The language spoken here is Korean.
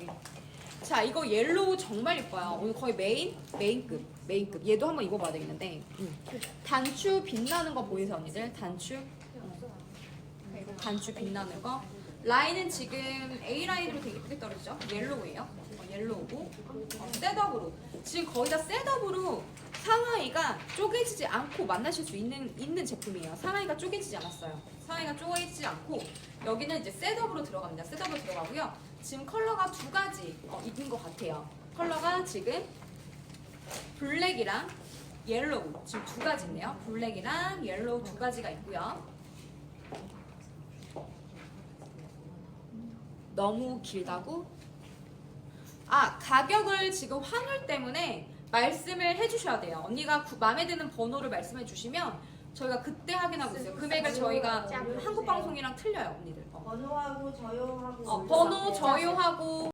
이게. 자 이거 옐로우 정말 예뻐요. 오늘 거의 메인 메인급 메인급. 얘도 한번 입어봐야 되겠는데 음. 단추 빛나는 거 보이세요 언니들? 단추. 어. 단추 빛나는 거. 라인은 지금 A 라인으로 되게 예쁘게 떨어지죠? 옐로우예요. 어, 옐로우고 어, 셋업으로 지금 거의 다 셋업으로 상하이가 쪼개지지 않고 만나실 수 있는 있는 제품이에요. 상하이가 쪼개지지 않았어요. 상하이가 쪼개지지 않고 여기는 이제 셋업으로 들어갑니다. 셋업으로 들어가고요. 지금 컬러가 두 가지 어, 있는 것 같아요. 컬러가 지금 블랙이랑 옐로우 지금 두 가지 있네요. 블랙이랑 옐로우 두 가지가 있고요. 너무 길다고? 아 가격을 지금 환율 때문에 말씀을 해주셔야 돼요. 언니가 구- 마음에 드는 번호를 말씀해 주시면 저희가 그때 확인하고 있어요. 금액을 저희가 한국 방송이랑 틀려요, 언니들. 어, 번호하고 저용하고 어, 번호 저요하고